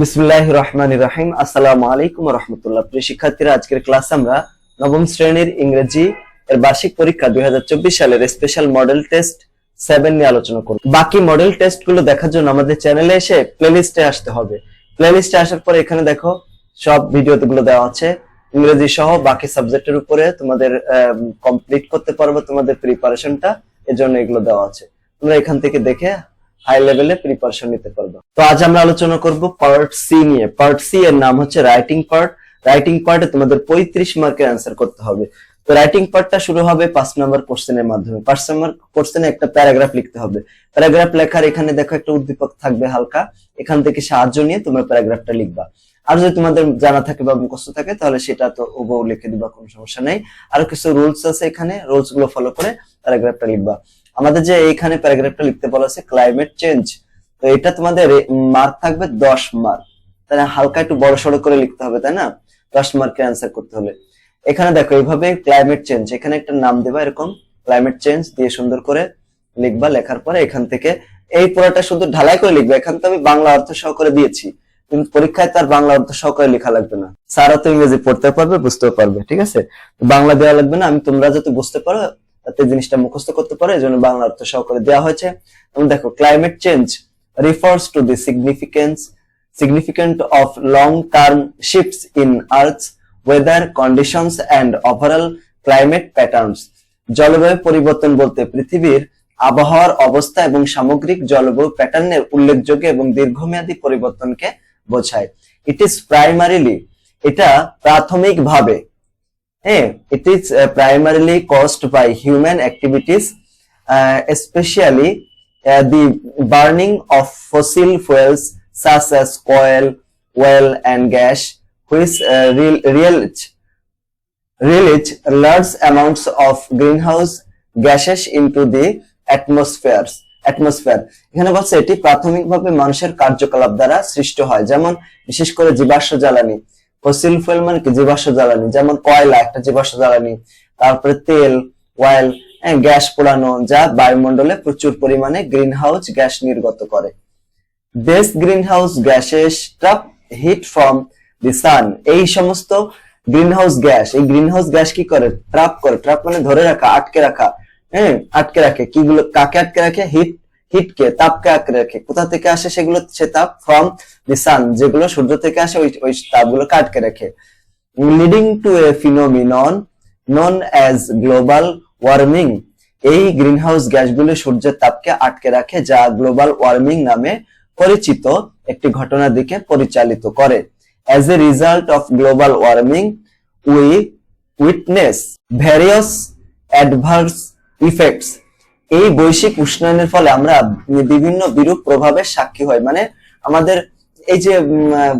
বিসমুল্লাহ রহমান রাহিম। আসসালামু আলাইকুম রহমতুল্লাহ। প্রিয় শিক্ষার্থীরা, আজকের ক্লাস আমরা নবম শ্রেণির ইংরেজি এর বার্ষিক পরীক্ষা দুই সালের স্পেশাল মডেল টেস্ট সেভেন নিয়ে আলোচনা করব। বাকি মডেল টেস্টগুলো দেখার জন্য আমাদের চ্যানেলে এসে প্লেলিস্টে আসতে হবে। প্লেলিস্টে আসার পরে এখানে দেখো, সব ভিডিও গুলো দেওয়া আছে। ইংরেজি সহ বাকি সাবজেক্টের উপরে তোমাদের কমপ্লিট করতে পারবে তোমাদের প্রিপারেশনটা এর জন্য এগুলো দেওয়া আছে। তোমরা এখান থেকে দেখে হাই লেভেলে প্রিপারেশন নিতে পারবে। তো আজ আমরা আলোচনা করব পার্ট সি নিয়ে। পার্ট সি এর নাম হচ্ছে রাইটিং পার্ট রাইটিং পার্টে তোমাদের পঁয়ত্রিশ মার্কের অ্যান্সার করতে হবে। তো রাইটিং পার্টটা শুরু হবে পাঁচ নম্বর কোশ্চেনের মাধ্যমে। পাঁচ নম্বর কোশ্চেনে একটা প্যারাগ্রাফ লিখতে হবে। প্যারাগ্রাফ লেখার এখানে দেখো একটা উদ্দীপক থাকবে হালকা। এখান থেকে সাহায্য নিয়ে তোমরা প্যারাগ্রাফটা লিখবা। আর যদি তোমাদের জানা থাকে বা মুখস্থ থাকে, তাহলে সেটা তো ওবউ লিখে দিবা, কোনো সমস্যা নেই। আরও কিছু রুলস আছে এখানে। রুলসগুলো ফলো করে প্যারাগ্রাফটা লিখবা। আমাদের যে এইখানে প্যারাগ্রাফটা লিখতে বলা আছে ক্লাইমেট চেঞ্জ তো এটা তোমাদের মার্ক থাকবে দশ মার্ক তাহলে হালকা একটু বড় সড়ো করে লিখতে হবে, তাই না? দশ মার্কের অ্যান্সার করতে হলে এখানে দেখো, এইভাবে ক্লাইমেট চেঞ্জ এখানে একটা নাম দেবা এরকম ক্লাইমেট চেঞ্জ দিয়ে সুন্দর করে লিখবা, লেখার পরে এখান থেকে এই পুরোটা শুধু ঢালাই করে লিখবে। এখান তো আমি বাংলা অর্থ সহকারে দিয়েছি, কিন্তু পরীক্ষায় তার বাংলা অর্থ সহকারে লেখা লাগবে না। সারা তো ইংরেজি পড়তে পারবে, বুঝতেও পারবে, ঠিক আছে? বাংলা দেওয়া লাগবে না, আমি তোমরা যাতে বুঝতে পারো তাতে জিনিসটা মুখস্থ করতে পারে, এই জন্য বাংলা অর্থ সহকারে দেওয়া হয়েছে এবং দেখো climate change refers to the significance significant of long-term shifts in Earth's weather conditions and overall climate patterns. জলবায়ু পরিবর্তন বলতে পৃথিবীর আবহাওয়ার অবস্থা এবং সামগ্রিক জলবায়ু প্যাটার্নের উল্লেখযোগ্য এবং দীর্ঘমেয়াদী পরিবর্তনকে বোঝায় ইট ইজ প্রাইমারিলি এটা প্রাথমিকভাবে হ্যাঁ it is primarily caused by human activities especially the burning of fossil fuels such as oil, oil and gas, which uh, release, release large amounts of greenhouse gases into the atmosphere এখানে বলছে এটি প্রাথমিকভাবে মানুষের কার্যকলাপ দ্বারা সৃষ্ট হয় যেমন বিশেষ করে জীবাশ্ম জ্বালানি ফসিল ফুয়েল মানে কি? জীবাশ্ম জ্বালানি। যেমন কয়লা, একটা জীবাশ্ম জ্বালানি। তারপরে তেল অয়েল গ্যাস পোড়ানো, যা বায়ুমণ্ডলে প্রচুর পরিমাণে গ্রিন হাউস গ্যাস নির্গত করে। These greenhouse gases trap heat from the sun এই সমস্ত গ্রিনহাউস গ্যাস এই গ্রিন গ্রিনহাউস গ্যাস কি করে? ট্রাপ করে। ট্রাপ মানে ধরে রাখা, আটকে রাখা। হ্যাঁ আটকে রাখে। কিগুলো কাকে আটকে রাখে? হিট হিটকে তাপকে আটকে রাখে। কোথা থেকে আসে সেগুলো, সে তাপ ফ্রম দি সান যেগুলো সূর্য থেকে আসে, ওই ওই তাপগুলোকে আটকে রাখে। Leading to a phenomenon known as global warming এই গ্রিনহাউস গ্যাসগুলো সূর্যের তাপকে আটকে রাখে, যা গ্লোবাল ওয়ার্মিং নামে পরিচিত একটি ঘটনার দিকে পরিচালিত করে। As a result of global warming we witness various adverse effects এই বৈশ্বিক উষ্ণায়নের ফলে আমরা বিভিন্ন বিরূপ প্রভাবের সাক্ষী হই। মানে আমাদের এই যে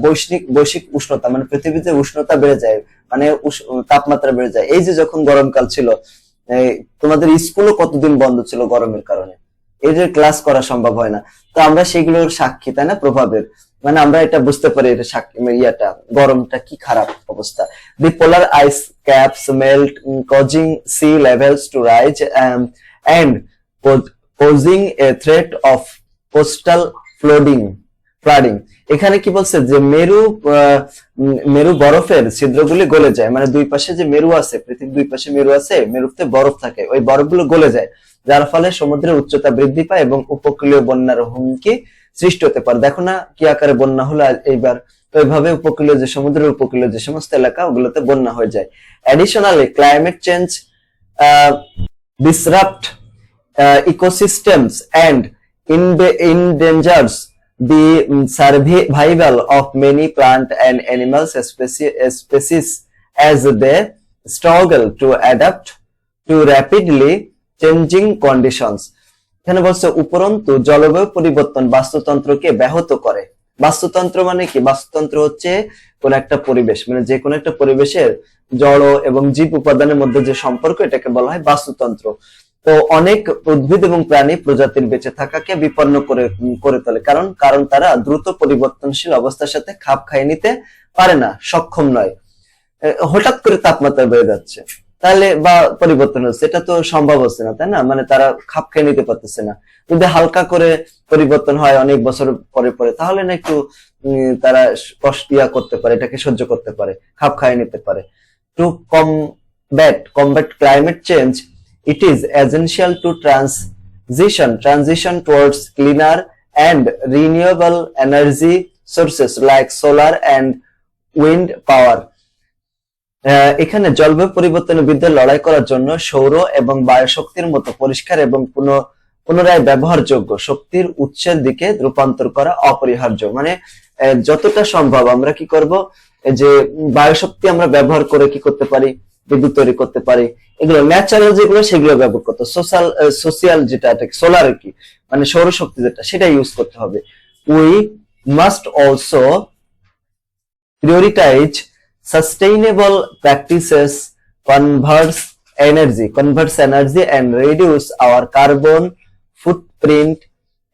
বৈশ্বিক বৈশ্বিক উষ্ণতা মানে পৃথিবীতে উষ্ণতা বেড়ে যায় মানে তাপমাত্রা বেড়ে যায়। এই যে যখন গরমকাল ছিল তোমাদের স্কুলও কতদিন বন্ধ ছিল গরমের কারণে? যে ক্লাস করা সম্ভব হয় না। তো আমরা সেগুলোর সাক্ষী, তাই না, প্রভাবের? মানে আমরা এটা বুঝতে পারি এটা সাক্ষী ইয়াটা, গরমটা কি খারাপ অবস্থা? The polar ice caps melt causing sea levels to rise and posing a threat of coastal flooding flooding এখানে কি বলছে? যে মেরু মেরু বরফের ছিদ্রগুলি গলে যায়। মানে দুই পাশে যে মেরু আছে, পৃথিবীর দুই পাশে মেরু আছে, মেরুতে বরফ থাকে। ওই বরফগুলো গলে যায়, যার ফলে সমুদ্রের উচ্চতা বৃদ্ধি পায় এবং উপকূলীয় বন্যার হুমকি সৃষ্টি হতে পারে। দেখো না কি আকারে বন্যা হলো এইবার। তো এইভাবে উপকূলীয় যে সমুদ্রের উপকূলীয় যে সমস্ত এলাকা, ওগুলোতে বন্যা হয়ে যায়। Additionally climate change disrupt ecosystems and endangeers the survival of many plant and animals species as they struggle to adapt to rapidly changing conditions এখানে বলছে, উপরন্তু জলবায়ু পরিবর্তন বাস্তুতন্ত্রকে ব্যাহত করে। বাস্তুতন্ত্র মানে কি? বাস্তুতন্ত্র হচ্ছে কোন একটা পরিবেশ মানে যে কোনো একটা পরিবেশের জড় এবং জীব উপাদানের মধ্যে যে সম্পর্ক, এটাকে বলা হয় বাস্তুতন্ত্র। তো অনেক উদ্ভিদ এবং প্রাণী প্রজাতির বেঁচে থাকাকে বিপন্ন করে করে তোলে। কারণ কারণ তারা দ্রুত পরিবর্তনশীল অবস্থার সাথে খাপ খাইয়ে নিতে পারে না, সক্ষম নয়। হঠাৎ করে তাপমাত্রা বেড়ে যাচ্ছে। তাহলে বা পরিবর্তন হচ্ছে। এটা তো সম্ভব হচ্ছে না, তাই না? মানে তারা খাপ খেয়ে নিতে পারতেছে না। যদি হালকা করে পরিবর্তন হয় অনেক বছর পরে পরে, তাহলে না একটু তারা কষ্ট করতে পারে, এটাকে সহ্য করতে পারে, খাপ খাইয়ে নিতে পারে। To combat combat climate change it is essential to transition transition towards cleaner and renewable energy sources like solar and wind power. এখানে জলবায়ু পরিবর্তনের বিরুদ্ধে লড়াই করার জন্য সৌর এবং বায়ু শক্তির মতো পরিষ্কার এবং পুনঃ, পুনরায় ব্যবহারযোগ্য শক্তির উৎসের দিকে রূপান্তর করা অপরিহার্য। মানে যতটা সম্ভব আমরা কি করব? যে বায়ু শক্তি আমরা ব্যবহার করে কি করতে পারি? বিদ্যুৎ তৈরি করতে পারি। এগুলো ন্যাচারাল যেগুলো, সেগুলো ব্যবহার করতে সোশ্যাল সোশিয়াল যেটা সোলার কি? মানে সৌরশক্তি যেটা, সেটা ইউজ করতে হবে। We must also prioritize sustainable practices converts energy converts energy and reduce our carbon footprint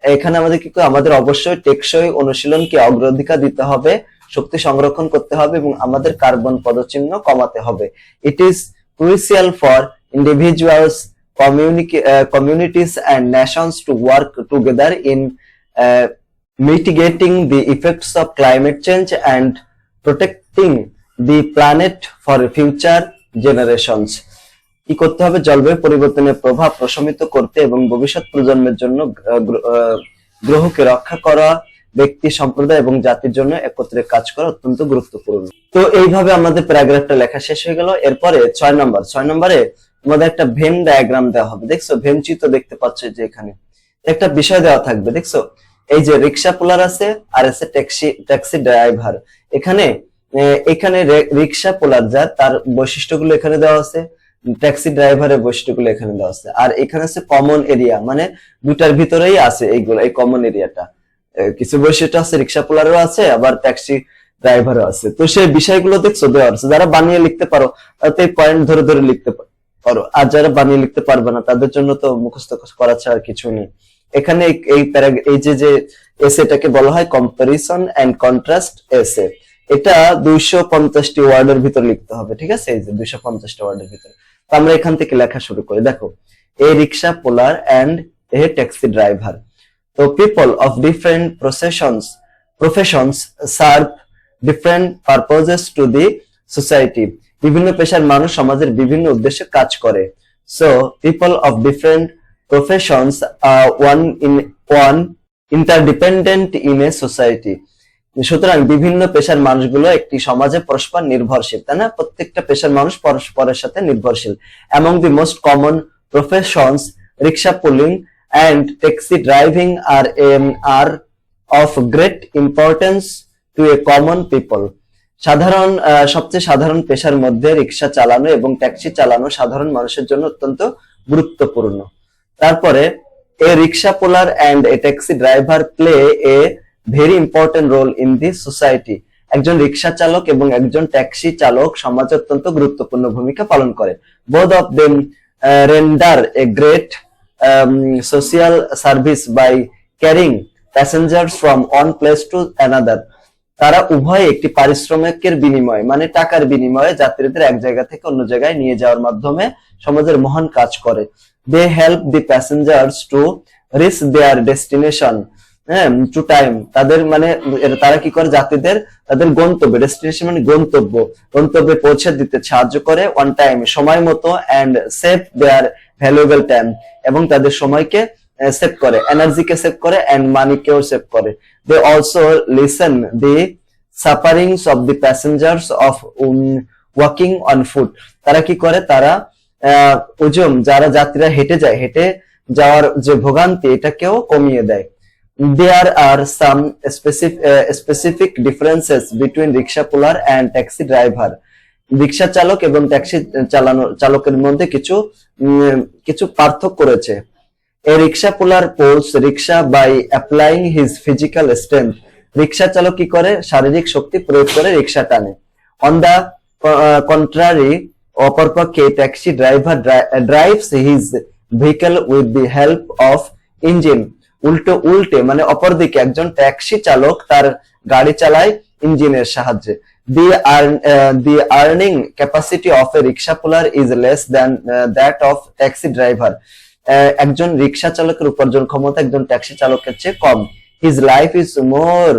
এখানে আমাদের কি আমাদের অবশ্যই টেকসই অনুশীলনকে অগ্রাধিকার দিতে হবে। শক্তি সংরক্ষণ করতে হবে এবং আমাদের কার্বন পদচিহ্ন কমাতে হবে। It is crucial for individuals communities and nations to work together in mitigating the effects of climate change and protecting the planet for future generations কি করতে হবে? জলবায়ু পরিবর্তনের প্রভাব প্রশমিত করতে এবং ভবিষ্যৎ প্রজন্মের জন্য গ্রহকে রক্ষা করা ব্যক্তি, সম্প্রদায় এবং জাতির জন্য একত্রে কাজ করা অত্যন্ত গুরুত্বপূর্ণ। তো এইভাবে আমাদের প্যারাগ্রাফটা লেখা শেষ হয়ে গেল। এরপরে ছয় নম্বর, ছয় নম্বরে তোমাদের একটা ভেন ডায়াগ্রাম দেওয়া হবে। দেখছ? ভেন চিত্র দেখতে পাচ্ছ যে এখানে। একটা বিষয় দেওয়া থাকবে, দেখছ? এই যে রিক্সা পোলার আছে, আর আছে ট্যাক্সি ট্যাক্সি ড্রাইভার। এখানে এখানে রিক্সা পোলার যার তার বৈশিষ্ট্যগুলো এখানে দেওয়া আছে, ট্যাক্সি ড্রাইভারের বৈশিষ্ট্যগুলো এখানে দেওয়া আছে। আর এখানে আছে কমন এরিয়া মানে দুটার ভিতরেই আছে এইগুলো, এই কমন এরিয়াটা কিছু বৈশিষ্ট্য আছে, রিক্সা পোলারও আছে, আবার ট্যাক্সি ড্রাইভারও আছে। তো সেই বিষয়গুলো দেখছ, দেওয়া আছে যারা বানিয়ে লিখতে পারো তারা তো এই পয়েন্ট ধরে ধরে লিখতে পারো। আর যারা বানিয়ে লিখতে পারবে না, তাদের জন্য তো মুখস্থ করা ছাড়া কিছু নেই। এখানে এই- এই যে যে এসেটাকে বলা হয় কম্পারিসন এন্ড কন্ট্রাস্ট এসে এটা দুইশো পঞ্চাশটি ওয়ার্ডের ভিতর লিখতে হবে, ঠিক আছে? এই যে দুইশো পঞ্চাশটি ওয়ার্ডের ভিতরে। আমরা এখান থেকে লেখা শুরু করি। দেখো, a rickshaw puller and a taxi driver তো people of different professions professions serve different purposes to the society বিভিন্ন পেশার মানুষ সমাজের বিভিন্ন উদ্দেশ্যে কাজ করে। So people of different professions one in one interdependent in a society সুতরাং বিভিন্ন পেশার মানুষগুলো একটি সমাজে পরস্পর নির্ভরশীল, তাই না? প্রত্যেকটা পেশার মানুষ পরস্পরের সাথে নির্ভরশীল। Among the most common professions rickshaw pulling and taxi driving are are of great importance to a common people সাধারণ সবচেয়ে সাধারণ পেশার মধ্যে রিক্সা চালানো এবং ট্যাক্সি চালানো সাধারণ মানুষের জন্য অত্যন্ত গুরুত্বপূর্ণ। তারপরে a rickshaw puller and a taxi driver play a very important role in the society একজন রিক্সা চালক এবং একজন ট্যাক্সি চালক সমাজে অত্যন্ত গুরুত্বপূর্ণ ভূমিকা পালন করে। Both of them render a great social service by carrying passengers from one place to another তারা উভয় একটি পারিশ্রমিকের বিনিময়ে মানে টাকার বিনিময়ে যাত্রীদের এক জায়গা থেকে অন্য জায়গায় নিয়ে যাওয়ার মাধ্যমে সমাজের মহান কাজ করে। They help the passengers to reach their destination হ্যাঁ টু টাইম তাদের মানে তারা কি করে? যাত্রীদের, তাদের গন্তব্যে ডেস্টিনেশন মানে গন্তব্য। গন্তব্যে পৌঁছে দিতে সাহায্য করে অন টাইম সময় মতো and save their valuable time এবং তাদের সময়কে সেভ করে এনার্জিকে সেভ করে অ্যান্ড মানিকেও সেভ করে। They also listen the sufferings of the passengers of walking on foot তারা কি করে? তারা ওজন যারা যাত্রীরা হেঁটে যায়, হেঁটে যাওয়ার যে ভোগান্তি, এটাকেও কমিয়ে দেয়। There are some specific differences between rickshaw puller and taxi driver rickshaw চালক এবং ট্যাক্সি চালানো চালকের মধ্যে কিছু কিছু পার্থক্য রয়েছে। A rickshaw puller pulls, rickshaw by applying his physical strength. Rickshaw চালক কি করে? শারীরিক শক্তি প্রয়োগ করে রিক্সা টানে। অন দা কন্ট্রারি অপরপক্ষে taxi driver drives his vehicle with the help of engine. উল্টো, উল্টে মানে অপরদিকে একজন ট্যাক্সি চালক তার গাড়ি চালায় ইঞ্জিনের সাহায্যে। The the earning capacity of a rickshaw puller is less than that of taxi driver একজন রিক্সা চালকের উপার্জন ক্ষমতা একজন ট্যাক্সি চালকের চেয়ে কম। His life is more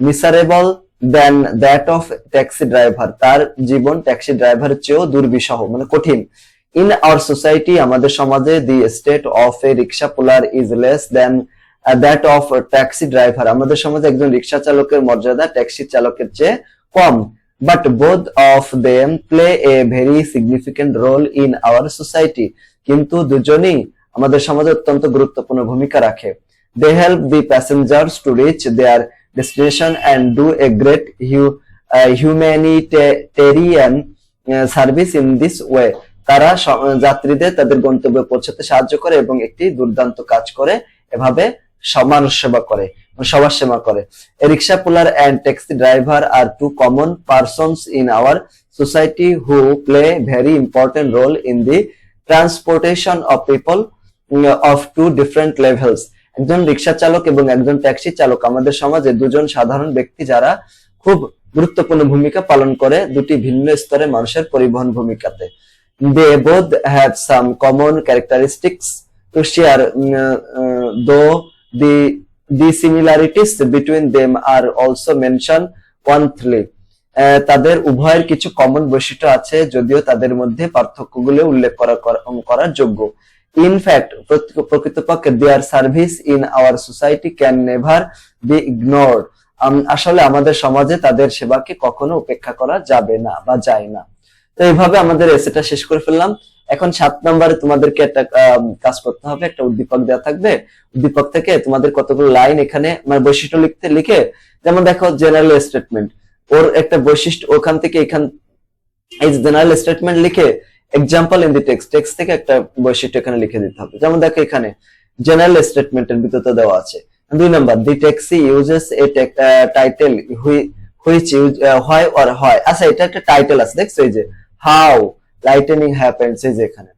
miserable than that of taxi driver তার জীবন ট্যাক্সি ড্রাইভারের চেয়েও দুর্বিষহ মানে কঠিন। ইন আওয়ার সোসাইটি আমাদের সমাজে the state of a rickshaw puller is less than that of taxi driver আমাদের সমাজে একজন রিক্সা চালকের মর্যাদা ট্যাক্সি চালকের চেয়ে কম but both of them play a very significant role in our society কিন্তু দুজনেই আমাদের সমাজে অত্যন্ত গুরুত্বপূর্ণ ভূমিকা রাখে। They help the passengers to reach their destination and do a great humanitarian service in this way তারা যাত্রীদের তাদের গন্তব্যে পৌঁছাতে সাহায্য করে এবং একটি দুর্দান্ত কাজ করে, এভাবে সমাজ সেবা করে। সবার সেবা করে। Rickshaw puller and taxi driver are two common persons in our society who play very important role in the transportation of people of two different levels একজন রিক্সা চালক এবং একজন ট্যাক্সি চালক আমাদের সমাজে দুজন সাধারণ ব্যক্তি যারা খুব গুরুত্বপূর্ণ ভূমিকা পালন করে দুটি ভিন্ন স্তরে মানুষের পরিবহন ভূমিকাতে। They both have some common characteristics to share though the the similarities between them are also mention worthily তাদের উভয়ের কিছু কমন বৈশিষ্ট্য আছে, যদিও তাদের মধ্যে পার্থক্যগুলো উল্লেখ করা- করার যোগ্য। ইনফ্যাক্ট প্রকৃতপক্ষে their service in our society can never be ignored আসলে আমাদের সমাজে তাদের সেবাকে কখনো উপেক্ষা করা যাবে না বা যায় না। তো এইভাবে আমাদের এসেটা শেষ করে ফেললাম। এখন সাত নম্বরে তোমাদেরকে একটা কাজ করতে হবে, একটা উদ্দীপক দেওয়া থাকবে। উদ্দীপক থেকে তোমাদের কতগুলো লাইন এখানে মানে বৈশিষ্ট্য লিখতে লিখে, যেমন দেখো জেনারেল স্টেটমেন্ট ওর একটা বৈশিষ্ট্য, ওখান থেকে এখান, এই জেনারেল স্টেটমেন্ট লিখে example in the text text থেকে একটা বৈশিষ্ট্য এখানে লিখে দিতে হবে। যেমন দেখো এখানে জেনারেল স্টেটমেন্টের ভিতরে দেওয়া আছে। দুই number the taxi uses a title which use হয় অর হয়। আচ্ছা এটা একটা টাইটেল আছে, দেখছ এই যে হাউ লাইটেনিং হ্যাপেন্স এই যে এখানে।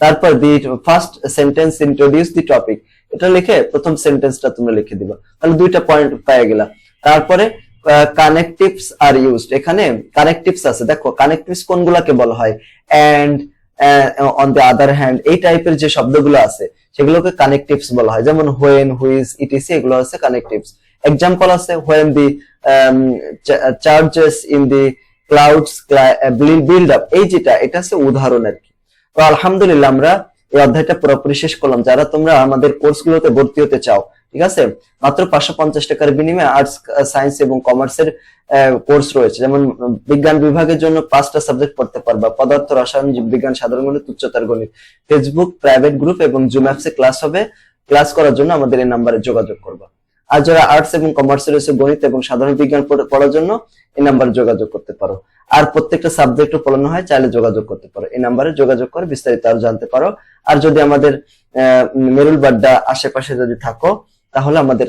তারপর the first sentence introduce the topic এটা লিখে প্রথম সেন্টেন্সটা তুমি লিখে দিবা। তাহলে দুইটা পয়েন্ট পেয়ে গেলা তারপরে কানেকটিভস আর ইউজড এখানে কানেকটিভস আছে। দেখো কানেকটিভস কোনগুলাকে বলা হয়? And on the other hand এই টাইপের যে শব্দগুলো আছে, সেগুলোকে কানেকটিভস বলা হয়। যেমন হোয়েন হুইজ ইটিসি এগুলো হচ্ছে কানেকটিভস এক্সাম্পল আছে when the charges in the clouds build up এই যেটা, এটা হচ্ছে উদাহরণ আর কি। তো আলহামদুলিল্লাহ আমরা এই অধ্যায়টা পুরোপুরি শেষ করলাম। যারা তোমরা আমাদের কোর্সগুলোতে ভর্তি হতে চাও, ঠিক আছে? মাত্র পাঁচশো পঞ্চাশ টাকার বিনিময়ে আর্টস সায়েন্স এবং কমার্সের কোর্স রয়েছে। যেমন বিজ্ঞান বিভাগের জন্য পাঁচটা সাবজেক্ট পড়তে পারবা। পদার্থ, রসায়ন বিজ্ঞান, সাধারণ গণিত, উচ্চতর গণিত। ফেসবুক প্রাইভেট গ্রুপ এবং জুম অ্যাপসে ক্লাস হবে। ক্লাস করার জন্য আমাদের এই নাম্বারে যোগাযোগ করবা। আর যারা আর্টস এবং কমার্সে রয়েছে গণিত এবং সাধারণ বিজ্ঞান পড়ে- পড়ার জন্য এই নাম্বারে যোগাযোগ করতে পারো। আর প্রত্যেকটা সাবজেক্টও পড়ানো হয় চাইলে যোগাযোগ করতে পারো। এই নাম্বারে যোগাযোগ করে বিস্তারিত আরও জানতে পারো। আর যদি আমাদের মেরুল বাড্ডা আশেপাশে যদি থাকো তাহলে আমাদের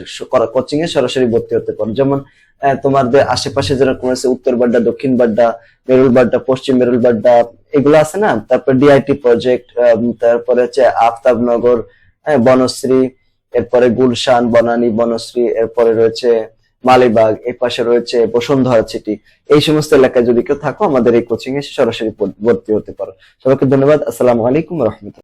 কোচিং এ সরাসরি ভর্তি হতে পারো। যেমন তোমাদের আশেপাশে যারা আছে উত্তর বাড্ডা দক্ষিণ বাড্ডা মেরুল বাড্ডা পশ্চিম মেরুল বাড্ডা এগুলো আছে না? তারপর ডিআইটি প্রজেক্ট তারপরে হচ্ছে আফতাবনগর হ্যাঁ, বনশ্রী এরপরে গুলশান, বনানী, বনশ্রী, এরপরে রয়েছে মালিবাগ এর পাশে রয়েছে বসুন্ধরা সিটি এই সমস্ত এলাকায় যদি কেউ থাকো, আমাদের এই কোচিং এ সরাসরি ভর্তি হতে পারো। সবাইকে ধন্যবাদ। আসসালামু আলাইকুম রহমতুল্লাহ।